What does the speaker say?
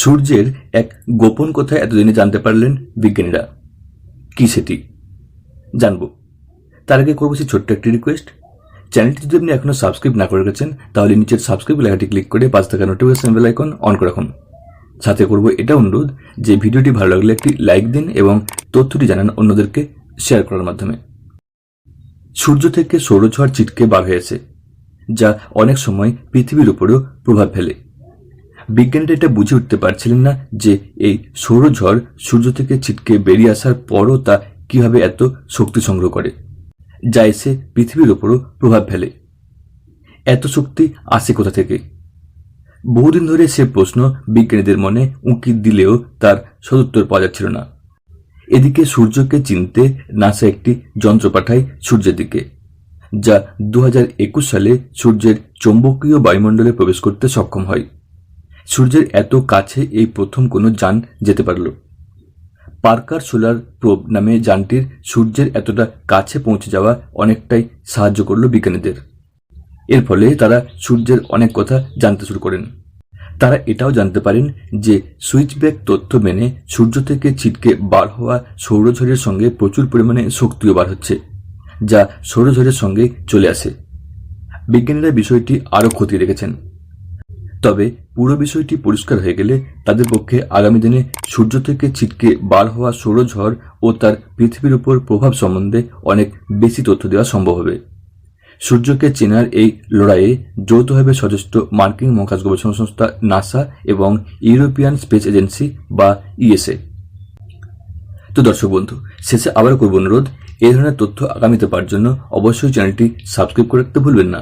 সূর্যের এক গোপন কথা এতদিনে জানতে পারলেন বিজ্ঞানীরা। কি সেটি? জানব। তার আগে করব সেই ছোট্ট একটি রিকোয়েস্ট চ্যানেলটি যদি আপনি এখনও সাবস্ক্রাইব না করে রেখেছেন, তাহলে নিচের সাবস্ক্রাইব লেখাটি ক্লিক করে পাঁচ থাকা নোটিফিকেশন বেল আইকন অন করে রাখুন। সাথে করব এটা অনুরোধ যে ভিডিওটি ভালো লাগলে একটি লাইক দিন এবং তথ্যটি জানান অন্যদেরকে শেয়ার করার মাধ্যমে। সূর্য থেকে সৌরঝড় ছিটকে বার হয়েছে, যা অনেক সময় পৃথিবীর উপরেও প্রভাব ফেলে। বিজ্ঞানীরা এটা বুঝে উঠতে পারছিলেন না যে এই সৌরঝড় সূর্য থেকে ছিটকে বেরিয়ে আসার পরও তা কীভাবে এত শক্তি সংগ্রহ করে, যা এসে পৃথিবীর ওপরও প্রভাব ফেলে। এত শক্তি আসে কোথা থেকে? বহুদিন ধরে সে প্রশ্ন বিজ্ঞানীদের মনে উঁকি দিলেও তার সদুত্তর পাওয়া যাচ্ছিল না। এদিকে সূর্যকে চিনতে নাসা একটি যন্ত্র পাঠায় সূর্যের দিকে, যা দুহাজার একুশ সালে সূর্যের চৌম্বকীয় বায়ুমণ্ডলে প্রবেশ করতে সক্ষম হয়। সূর্যের এত কাছে এই প্রথম কোনো যান যেতে পারল। পার্কার সোলার প্রোব নামে যানটির সূর্যের এতটা কাছে পৌঁছে যাওয়া অনেকটাই সাহায্য করল বিজ্ঞানীদের। এর ফলে তারা সূর্যের অনেক কথা জানতে শুরু করেন। তারা এটাও জানতে পারেন যে সুইচব্যাক তথ্য মেনে সূর্য থেকে ছিটকে বার হওয়া সৌরঝড়ের সঙ্গে প্রচুর পরিমাণে শক্তিও বার হচ্ছে, যা সৌরঝড়ের সঙ্গে চলে আসে। বিজ্ঞানীরা বিষয়টি আরও খতিয়ে রেখেছেন তবে পুরো বিষয়টি পরিষ্কার হয়ে গেলে তাদের পক্ষে আগামী দিনে সূর্য থেকে ছিটকে বার হওয়া সৌরঝড় ও তার পৃথিবীর উপর প্রভাব সম্বন্ধে অনেক বেশি তথ্য দেওয়া সম্ভব হবে। সূর্যকে চেনার এই লড়াইয়ে যৌথভাবে সচেষ্ট মার্কিন মহাকাশ গবেষণা সংস্থা নাসা এবং ইউরোপিয়ান স্পেস এজেন্সি বা ইএসএ। তো দর্শক বন্ধু, শেষে আবারও করব অনুরোধ এই ধরনের তথ্য আগামীতে পাওয়ার জন্য অবশ্যই চ্যানেলটি সাবস্ক্রাইব করে রাখতে ভুলবেন না।